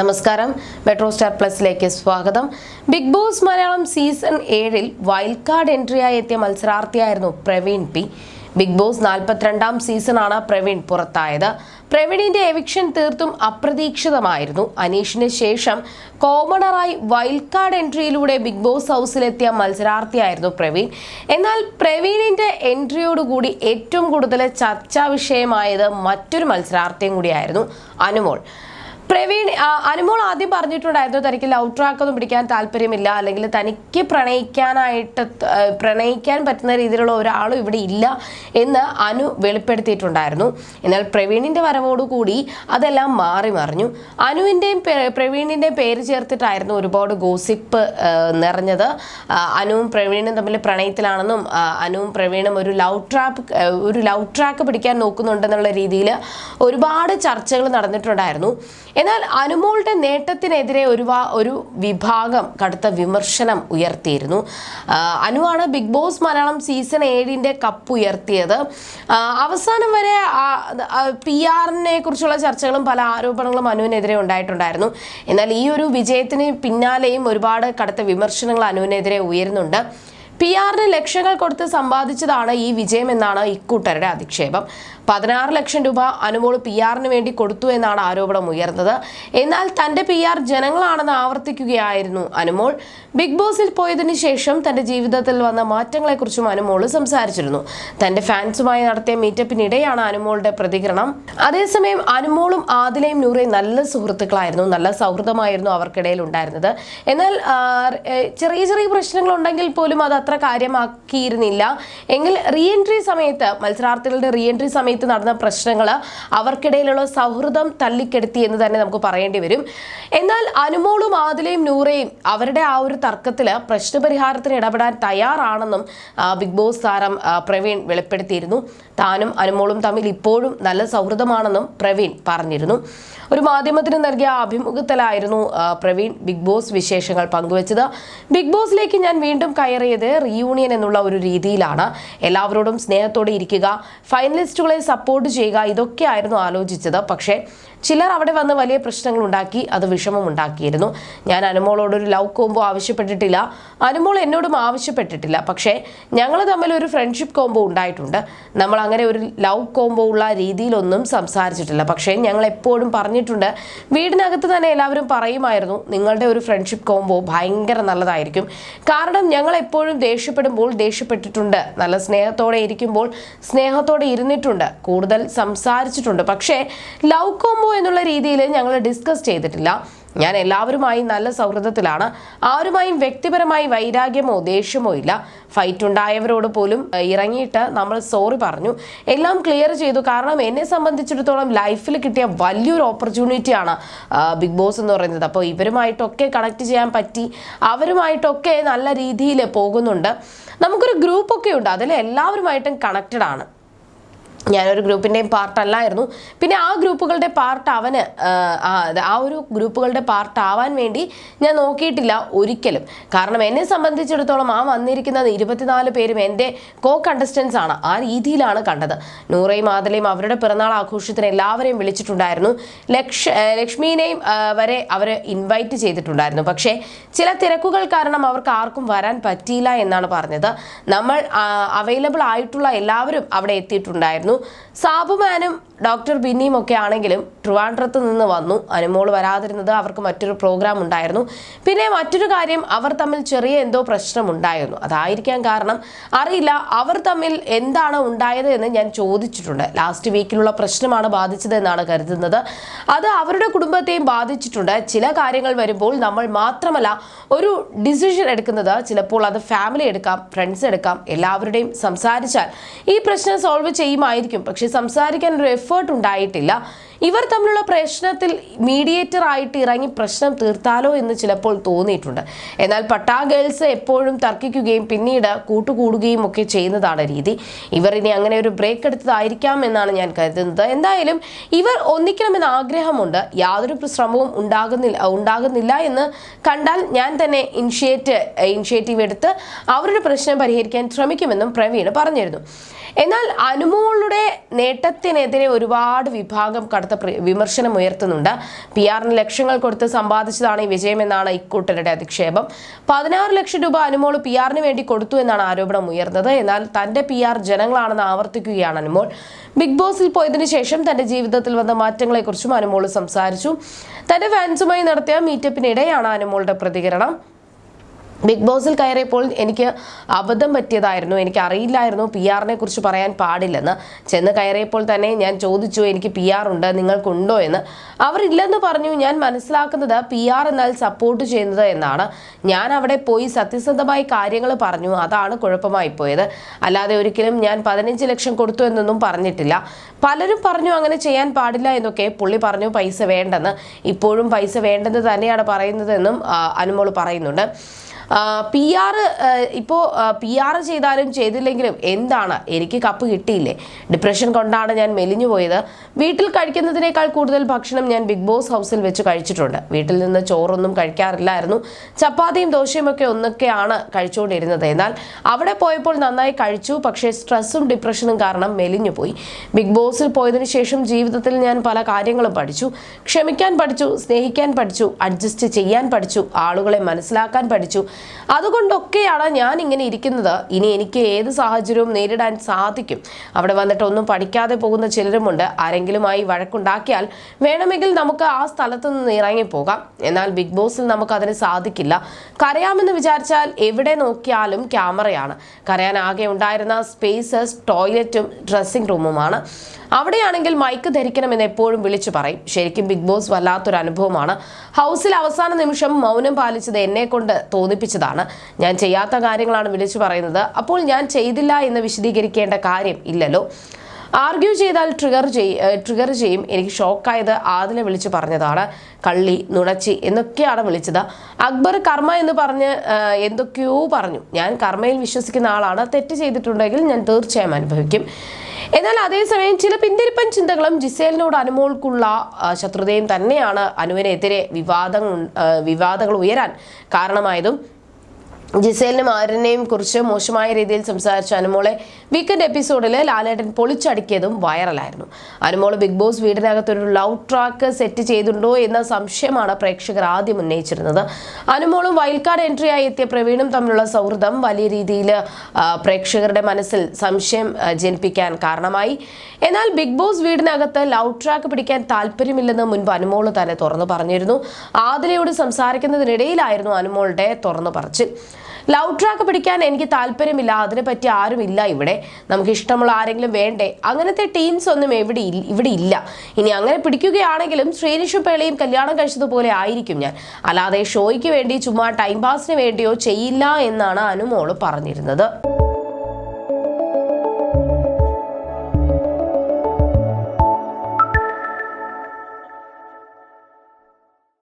നമസ്കാരം. Metro star പ്ലസിലേക്ക് സ്വാഗതം. ബിഗ് ബോസ് മലയാളം സീസൺ ഏഴിൽ വൈൽഡ് കാർഡ് എൻട്രിയായി എത്തിയ മത്സരാർത്ഥിയായിരുന്നു പ്രവീൺ പി. ബിഗ് ബോസ് നാൽപ്പത്തിരണ്ടാം സീസണാണ് പ്രവീൺ പുറത്തായത്. പ്രവീണിന്റെ എവിക്ഷൻ തീർത്തും അപ്രതീക്ഷിതമായിരുന്നു. അനീഷിന് ശേഷം കോമണറായി വൈൽഡ് കാർഡ് എൻട്രിയിലൂടെ ബിഗ് ബോസ് ഹൗസിലെത്തിയ മത്സരാർത്ഥിയായിരുന്നു പ്രവീൺ. എന്നാൽ പ്രവീണിന്റെ എൻട്രിയോടുകൂടി ഏറ്റവും കൂടുതൽ ചർച്ചാ വിഷയമായത് മറ്റൊരു മത്സരാർത്ഥിയും കൂടിയായിരുന്നു അനുമോൾ. പ്രവീൺ അനുമോൾ ആദ്യം പറഞ്ഞിട്ടുണ്ടായിരുന്നു തനിക്ക് ലവ് ട്രാക്ക് ഒന്നും പിടിക്കാൻ താല്പര്യമില്ല അല്ലെങ്കിൽ തനിക്ക് പ്രണയിക്കാനായിട്ട് പ്രണയിക്കാൻ പറ്റുന്ന രീതിയിലുള്ള ഒരാളും ഇവിടെ ഇല്ല എന്ന് അനു വെളിപ്പെടുത്തിയിട്ടുണ്ടായിരുന്നു. എന്നാൽ പ്രവീണിന്റെ വരവോടുകൂടി അതെല്ലാം മാറി മറിഞ്ഞു. അനുവിന്റെയും പ്രവീണിന്റെയും പേര് ചേർത്തിട്ടായിരുന്നു ഒരുപാട് ഗോസിപ്പ് നിറഞ്ഞത്. അനുവും പ്രവീണും തമ്മിൽ പ്രണയത്തിലാണെന്നും അനുവും പ്രവീണും ഒരു ലവ് ട്രാപ്പ് ഒരു ലവ് ട്രാക്ക് പിടിക്കാൻ നോക്കുന്നുണ്ടെന്നുള്ള രീതിയിൽ ഒരുപാട് ചർച്ചകൾ നടന്നിട്ടുണ്ടായിരുന്നു. എന്നാൽ അനുമോളുടെ നേട്ടത്തിനെതിരെ ഒരു ഒരു വിഭാഗം കടുത്ത വിമർശനം ഉയർത്തിയിരുന്നു. അനുവാണ് ബിഗ് ബോസ് മലയാളം സീസൺ ഏഴിന്റെ കപ്പ് ഉയർത്തിയത്. അവസാനം വരെ പി ആറിനെ കുറിച്ചുള്ള ചർച്ചകളും പല ആരോപണങ്ങളും അനുവിനെതിരെ ഉണ്ടായിട്ടുണ്ടായിരുന്നു. എന്നാൽ ഈ ഒരു വിജയത്തിന് പിന്നാലെയും ഒരുപാട് കടുത്ത വിമർശനങ്ങൾ അനുവിനെതിരെ ഉയരുന്നുണ്ട്. പി ആറിന് ലക്ഷങ്ങൾ കൊടുത്ത് സമ്പാദിച്ചതാണ് ഈ വിജയമെന്നാണ് ഇക്കൂട്ടരുടെ അധിക്ഷേപം. പതിനാറ് ലക്ഷം രൂപ അനുമോൾ പി ആറിന് വേണ്ടി കൊടുത്തു എന്നാണ് ആരോപണം ഉയർന്നത്. എന്നാൽ തന്റെ പി ആർ ജനങ്ങളാണെന്ന് ആവർത്തിക്കുകയായിരുന്നു അനുമോൾ. ബിഗ് ബോസിൽ പോയതിന് ശേഷം തന്റെ ജീവിതത്തിൽ വന്ന മാറ്റങ്ങളെക്കുറിച്ചും അനുമോൾ സംസാരിച്ചിരുന്നു. തന്റെ ഫാൻസുമായി നടത്തിയ മീറ്റപ്പിനിടെയാണ് അനുമോളുടെ പ്രതികരണം. അതേസമയം അനുമോളും ആദിലയും നൂറയും നല്ല സുഹൃത്തുക്കളായിരുന്നു. നല്ല സൗഹൃദമായിരുന്നു അവർക്കിടയിൽ ഉണ്ടായിരുന്നത്. എന്നാൽ ചെറിയ ചെറിയ പ്രശ്നങ്ങൾ ഉണ്ടെങ്കിൽ പോലും അത് അത്ര കാര്യമാക്കിയിരുന്നില്ല. എങ്കിൽ റീ എൻട്രി സമയത്ത് മത്സരാർത്ഥികളുടെ റീ എൻട്രി സമയത്ത് നടന്ന പ്രശ്നങ്ങൾ അവർക്കിടയിലുള്ള സൗഹൃദം തള്ളിക്കെടുത്തി എന്ന് തന്നെ നമുക്ക് പറയേണ്ടി വരും. എന്നാൽ അനുമോളും ആദിലയും നൂറയും അവരുടെ ആ ഒരു തർക്കത്തിൽ പ്രശ്നപരിഹാരത്തിന് ഇടപെടാൻ തയ്യാറാണെന്നും ബിഗ് ബോസ് താരം പ്രവീൺ വെളിപ്പെടുത്തിയിരുന്നു. താനും അനുമോളും തമ്മിൽ ഇപ്പോഴും നല്ല സൗഹൃദമാണെന്നും പ്രവീൺ പറഞ്ഞിരുന്നു. ഒരു മാധ്യമത്തിന് നൽകിയ അഭിമുഖത്തിലായിരുന്നു പ്രവീൺ ബിഗ് ബോസ് വിശേഷങ്ങൾ പങ്കുവച്ചത്. ബിഗ് ബോസിലേക്ക് ഞാൻ വീണ്ടും കയറിയത് റീയൂണിയൻ എന്നുള്ള ഒരു രീതിയിലാണ്. എല്ലാവരോടും സ്നേഹത്തോടെ ഇരിക്കുക. ഫൈനലിസ്റ്റുകളെ സപ്പോർട്ട് ചെയ്യുക ഇതൊക്കെ ആയിരുന്നു ആലോചിച്ചത്. പക്ഷേ ചിലർ അവിടെ വന്ന് വലിയ പ്രശ്നങ്ങൾ ഉണ്ടാക്കി അത് വിഷമം ഉണ്ടാക്കിയിരുന്നു ഞാൻ അനുമോളോട് ഒരു ലവ് കോംബോ ആവശ്യപ്പെട്ടിട്ടില്ല. അനുമോൾ എന്നോടും ആവശ്യപ്പെട്ടിട്ടില്ല. പക്ഷേ ഞങ്ങൾ തമ്മിൽ ഒരു ഫ്രണ്ട്ഷിപ്പ് കോംബോ ഉണ്ടായിട്ടുണ്ട്. നമ്മൾ അങ്ങനെ ഒരു ലവ് കോംബോ ഉള്ള രീതിയിലൊന്നും സംസാരിച്ചിട്ടില്ല. പക്ഷേ ഞങ്ങൾ എപ്പോഴും പറഞ്ഞിട്ടുണ്ട്. വീടിനകത്ത് തന്നെ എല്ലാവരും പറയുമായിരുന്നു നിങ്ങളുടെ ഒരു ഫ്രണ്ട്ഷിപ്പ് കോംബോ ഭയങ്കര നല്ലതായിരിക്കും. കാരണം ഞങ്ങൾ എപ്പോഴും ദേഷ്യപ്പെടുമ്പോൾ ദേഷ്യപ്പെട്ടിട്ടുണ്ട്. നല്ല സ്നേഹത്തോടെ ഇരിക്കുമ്പോൾ സ്നേഹത്തോടെ ഇരുന്നിട്ടുണ്ട്. കൂടുതൽ സംസാരിച്ചിട്ടുണ്ട്. പക്ഷേ ലവ് കോംബോ എന്നുള്ള രീതിയിൽ ഞങ്ങൾ ഡിസ്കസ് ചെയ്തിട്ടില്ല. ഞാൻ എല്ലാവരുമായും നല്ല സൗഹൃദത്തിലാണ്. ആരുമായും വ്യക്തിപരമായി വൈരാഗ്യമോ ദേഷ്യമോ ഇല്ല. ഫൈറ്റ് ഉണ്ടായവരോട് പോലും ഇറങ്ങിയിട്ട് നമ്മൾ സോറി പറഞ്ഞു. എല്ലാം ക്ലിയർ ചെയ്തു. കാരണം എന്നെ സംബന്ധിച്ചിടത്തോളം ലൈഫിൽ കിട്ടിയ വലിയൊരു ഓപ്പർച്യൂണിറ്റിയാണ് ബിഗ് ബോസ് എന്ന് പറയുന്നത്. അപ്പോൾ ഇവരുമായിട്ടൊക്കെ കണക്ട് ചെയ്യാൻ പറ്റി. അവരുമായിട്ടൊക്കെ നല്ല രീതിയിൽ പോകുന്നുണ്ട്. നമുക്കൊരു ഗ്രൂപ്പൊക്കെ ഉണ്ട്. അതിൽ എല്ലാവരുമായിട്ടും കണക്റ്റഡ് ആണ്. ഞാനൊരു ഗ്രൂപ്പിന്റെയും പാർട്ടല്ലായിരുന്നു. പിന്നെ ആ ഗ്രൂപ്പുകളുടെ പാർട്ട് അവന് ആ, ഒരു ഗ്രൂപ്പുകളുടെ പാർട്ട് ആവാൻ വേണ്ടി ഞാൻ നോക്കിയിട്ടില്ല ഒരിക്കലും. കാരണം എന്നെ സംബന്ധിച്ചിടത്തോളം ആ വന്നിരിക്കുന്നത് ഇരുപത്തിനാല് പേരും എന്റെ കോ കണ്ടസ്റ്റൻസ് ആണ്. ആ രീതിയിലാണ് കണ്ടത്. നൂറയും ആദലയും അവരുടെ പിറന്നാൾ ആഘോഷത്തിന് എല്ലാവരെയും വിളിച്ചിട്ടുണ്ടായിരുന്നു. ലക്ഷ ലക്ഷ്മീനെയും വരെ അവർ ഇൻവൈറ്റ് ചെയ്തിട്ടുണ്ടായിരുന്നു. പക്ഷേ ചില തിരക്കുകൾ കാരണം അവർക്ക് ആർക്കും വരാൻ പറ്റിയില്ല എന്നാണ് പറഞ്ഞത്. നമ്മൾ അവൈലബിൾ ആയിട്ടുള്ള എല്ലാവരും അവിടെ എത്തിയിട്ടുണ്ടായിരുന്നു. സാബുമാനും ഡോക്ടർ ബിന്നിയും ഒക്കെ ആണെങ്കിലും ട്രിവാൻഡ്രത്ത് നിന്ന് വന്നു. അനുമോൾ വരാതിരുന്നത് അവർക്ക് മറ്റൊരു പ്രോഗ്രാം ഉണ്ടായിരുന്നു. പിന്നെ മറ്റൊരു കാര്യം അവർ തമ്മിൽ ചെറിയ എന്തോ പ്രശ്നം ഉണ്ടായിരുന്നു അതായിരിക്കാൻ കാരണം അറിയില്ല അവർ തമ്മിൽ എന്താണ് ഉണ്ടായത് എന്ന് ഞാൻ ചോദിച്ചിട്ടുണ്ട്. ലാസ്റ്റ് വീക്കിലുള്ള പ്രശ്നമാണ് ബാധിച്ചത് എന്നാണ് കരുതുന്നത്. അത് അവരുടെ കുടുംബത്തെയും ബാധിച്ചിട്ടുണ്ട്. ചില കാര്യങ്ങൾ വരുമ്പോൾ നമ്മൾ മാത്രമല്ല ഒരു ഡിസിഷൻ എടുക്കുന്നത്. ചിലപ്പോൾ അത് ഫാമിലി എടുക്കാം ഫ്രണ്ട്സ് എടുക്കാം എല്ലാവരുടെയും സംസാരിച്ചാൽ ഈ പ്രശ്നം സോൾവ് ചെയ്യുമായിരിക്കും പക്ഷെ സംസാരിക്കാൻ ഒരു എഫേർട്ട് ഉണ്ടായിട്ടില്ല. ഇവർ തമ്മിലുള്ള പ്രശ്നത്തിൽ മീഡിയേറ്റർ ആയിട്ട് ഇറങ്ങി പ്രശ്നം തീർത്താലോ എന്ന് ചിലപ്പോൾ തോന്നിയിട്ടുണ്ട്. എന്നാൽ പട്ടാ ഗേൾസ് എപ്പോഴും തർക്കിക്കുകയും പിന്നീട് കൂട്ടുകൂടുകയും ഒക്കെ ചെയ്യുന്നതാണ് രീതി. ഇവർ ഇനി അങ്ങനെ ഒരു ബ്രേക്ക് എടുത്തതായിരിക്കാം എന്നാണ് ഞാൻ കരുതുന്നത്. എന്തായാലും ഇവർ ഒന്നിക്കണമെന്ന് ആഗ്രഹമുണ്ട്. യാതൊരു ശ്രമവും ഉണ്ടാകുന്നില്ല ഉണ്ടാകുന്നില്ല എന്ന് കണ്ടാൽ ഞാൻ തന്നെ ഇനിഷ്യേറ്റ് ഇനിഷ്യേറ്റീവ് എടുത്ത് അവരുടെ പ്രശ്നം പരിഹരിക്കാൻ ശ്രമിക്കുമെന്നും പ്രവീൺ പറഞ്ഞിരുന്നു. എന്നാൽ അനുമോളുടെ നേട്ടത്തിനെതിരെ ഒരുപാട് വിഭാഗം കടുത്ത വിമർശനം ഉയർത്തുന്നുണ്ട്. പി ആറിന് ലക്ഷങ്ങൾ കൊടുത്ത് സമ്പാദിച്ചതാണ് ഈ വിജയമെന്നാണ് ഇക്കൂട്ടരുടെ അധിക്ഷേപം. പതിനാറ് ലക്ഷം രൂപ അനുമോൾ പി ആറിന് വേണ്ടി കൊടുത്തു എന്നാണ് ആരോപണം ഉയർന്നത്. എന്നാൽ തന്റെ പി ആർ ജനങ്ങളാണെന്ന് ആവർത്തിക്കുകയാണ് അനുമോൾ. ബിഗ് ബോസിൽ പോയതിനു ശേഷം തന്റെ ജീവിതത്തിൽ വന്ന മാറ്റങ്ങളെക്കുറിച്ചും അനുമോൾ സംസാരിച്ചു. തന്റെ ഫാൻസുമായി നടത്തിയ മീറ്റപ്പിനിടെയാണ് അനുമോളുടെ പ്രതികരണം. ബിഗ് ബോസിൽ കയറിയപ്പോൾ എനിക്ക് അബദ്ധം പറ്റിയതായിരുന്നു. എനിക്ക് അറിയില്ലായിരുന്നു പി ആറിനെ കുറിച്ച് പറയാൻ പാടില്ലെന്ന്. ചെന്ന് കയറിയപ്പോൾ തന്നെ ഞാൻ ചോദിച്ചു എനിക്ക് പി ആർ ഉണ്ട് നിങ്ങൾക്കുണ്ടോ? എന്ന്. അവരില്ലെന്ന് പറഞ്ഞു. ഞാൻ മനസ്സിലാക്കുന്നത് പി ആർ എന്നാൽ സപ്പോർട്ട് ചെയ്യുന്നത് എന്നാണ്. ഞാൻ അവിടെ പോയി സത്യസന്ധമായി കാര്യങ്ങൾ പറഞ്ഞു. അതാണ് കുഴപ്പമായി പോയത്. അല്ലാതെ ഒരിക്കലും ഞാൻ പതിനഞ്ച് ലക്ഷം കൊടുത്തു എന്നൊന്നും പറഞ്ഞിട്ടില്ല. പലരും പറഞ്ഞു അങ്ങനെ ചെയ്യാൻ പാടില്ല എന്നൊക്കെ പുള്ളി പറഞ്ഞു പൈസ വേണ്ടെന്ന്. ഇപ്പോഴും പൈസ വേണ്ടെന്ന് തന്നെയാണ് പറയുന്നതെന്നും അനുമോൾ പറയുന്നുണ്ട്. പി ആർ ഇപ്പോൾ പി ആർ ചെയ്താലും ചെയ്തില്ലെങ്കിലും എന്താണ്? എനിക്ക് കപ്പ് കിട്ടിയില്ലേ? ഡിപ്രഷൻ കൊണ്ടാണ് ഞാൻ മെലിഞ്ഞു പോയത്. വീട്ടിൽ കഴിക്കുന്നതിനേക്കാൾ കൂടുതൽ ഭക്ഷണം ഞാൻ ബിഗ് ബോസ് ഹൗസിൽ വെച്ച് കഴിച്ചിട്ടുണ്ട്. വീട്ടിൽ നിന്ന് ചോറൊന്നും കഴിക്കാറില്ലായിരുന്നു. ചപ്പാത്തിയും ദോശയും ഒക്കെ ഒന്നൊക്കെയാണ് കഴിച്ചുകൊണ്ടിരുന്നത്. എന്നാൽ അവിടെ പോയപ്പോൾ നന്നായി കഴിച്ചു. പക്ഷേ സ്ട്രെസ്സും ഡിപ്രഷനും കാരണം മെലിഞ്ഞു പോയി. ബിഗ് ബോസിൽ പോയതിനു ശേഷം ജീവിതത്തിൽ ഞാൻ പല കാര്യങ്ങളും പഠിച്ചു. ക്ഷമിക്കാൻ പഠിച്ചു സ്നേഹിക്കാൻ പഠിച്ചു അഡ്ജസ്റ്റ് ചെയ്യാൻ പഠിച്ചു ആളുകളെ മനസ്സിലാക്കാൻ പഠിച്ചു. അതുകൊണ്ടൊക്കെയാണ് ഞാൻ ഇങ്ങനെ ഇരിക്കുന്നത്. ഇനി എനിക്ക് ഏത് സാഹചര്യവും നേരിടാൻ സാധിക്കും. അവിടെ വന്നിട്ട് ഒന്നും പഠിക്കാതെ പോകുന്ന ചിലരുമുണ്ട്. ആരെങ്കിലുമായി വഴക്കുണ്ടാക്കിയാൽ വേണമെങ്കിൽ നമുക്ക് ആ സ്ഥലത്ത് നിന്ന് ഇറങ്ങിപ്പോകാം എന്നാൽ ബിഗ് ബോസിൽ നമുക്ക് അതിന് സാധിക്കില്ല. കരയാമെന്ന് വിചാരിച്ചാൽ എവിടെ നോക്കിയാലും ക്യാമറയാണ്. കരയാൻ ആകെ ഉണ്ടായിരുന്ന സ്പേസസ് ടോയ്ലറ്റും ഡ്രസ്സിംഗ് റൂമുമാണ്. അവിടെയാണെങ്കിൽ മൈക്ക് ധരിക്കണമെന്ന് എപ്പോഴും വിളിച്ചു പറയും. ശരിക്കും ബിഗ് ബോസ് വല്ലാത്തൊരു അനുഭവമാണ് ഹൗസിൽ അവസാന നിമിഷം മൗനം പാലിച്ചത് എന്നെ കൊണ്ട് തോന്നിപ്പിച്ചതാണ് ഞാൻ ചെയ്യാത്ത കാര്യങ്ങളാണ് വിളിച്ചു പറയുന്നത്. അപ്പോൾ ഞാൻ ചെയ്തില്ല എന്ന് വിശദീകരിക്കേണ്ട കാര്യം ഇല്ലല്ലോ. ആർഗ്യൂ ചെയ്താൽ ട്രിഗർ ചെയ് ട്രിഗർ ചെയ്യും. എനിക്ക് ഷോക്കായത് ആദിലെ വിളിച്ചു പറഞ്ഞതാണ്. കള്ളി നുണച്ചി എന്നൊക്കെയാണ് വിളിച്ചത്. അക്ബർ കർമ്മ എന്ന് പറഞ്ഞ് എന്തൊക്കെയോ പറഞ്ഞു. ഞാൻ കർമ്മയിൽ വിശ്വസിക്കുന്ന ആളാണ്. തെറ്റ് ചെയ്തിട്ടുണ്ടെങ്കിൽ ഞാൻ തീർച്ചയായും അനുഭവിക്കും. എന്നാൽ അതേസമയം ചില പിന്തിരിപ്പൻ ചിന്തകളും ജിസേലിനോട് അനുമോൾക്കുള്ള ശത്രുതയും തന്നെയാണ് അനുവിനെതിരെ വിവാദങ്ങൾ വിവാദങ്ങൾ ഉയരാൻ കാരണമായതും ജിസേലിനും ആരനെയും കുറിച്ച് മോശമായ രീതിയിൽ സംസാരിച്ച അനുമോളെ വീക്കെൻഡ് എപ്പിസോഡിൽ ലാലേട്ടൻ പൊളിച്ചടുക്കിയതും വൈറലായിരുന്നു അനുമോൾ ബിഗ് ബോസ് വീടിനകത്തൊരു ലവ് ട്രാക്ക് സെറ്റ് ചെയ്തിട്ടുണ്ടോ എന്ന സംശയമാണ് പ്രേക്ഷകർ ആദ്യം ഉന്നയിച്ചിരുന്നത്. അനുമോളും വൈൽഡ് കാർഡ് എൻട്രിയായി എത്തിയ പ്രവീണും തമ്മിലുള്ള സൗഹൃദം വലിയ രീതിയിൽ പ്രേക്ഷകരുടെ മനസ്സിൽ സംശയം ജനിപ്പിക്കാൻ കാരണമായി. എന്നാൽ ബിഗ് ബോസ് വീടിനകത്ത് ലവ് ട്രാക്ക് പിടിക്കാൻ താല്പര്യമില്ലെന്ന് മുൻപ് അനുമോൾ തന്നെ തുറന്നു പറഞ്ഞിരുന്നു. ആദിലയോട് സംസാരിക്കുന്നതിനിടയിലായിരുന്നു അനുമോളുടെ തുറന്നു പറച്ചിൽ. ലവ് ട്രാക്ക് പിടിക്കാൻ എനിക്ക് താല്പര്യമില്ല. അതിനെപ്പറ്റി ആരുമില്ല ഇവിടെ. നമുക്ക് ഇഷ്ടമുള്ള ആരെങ്കിലും വേണ്ടേ? അങ്ങനത്തെ ടീംസ് ഒന്നും എവിടെ ഇവിടെ ഇല്ല. ഇനി അങ്ങനെ പിടിക്കുകയാണെങ്കിലും ശ്രീനിഷു പേളയും കല്യാണം കഴിച്ചതുപോലെ ആയിരിക്കും ഞാൻ. അല്ലാതെ ഷോയ്ക്ക് വേണ്ടി ചുമ്മാ ടൈം പാസിന് വേണ്ടിയോ ചെയ്യില്ല എന്നാണ് അനുമോൾ പറഞ്ഞിരുന്നത്.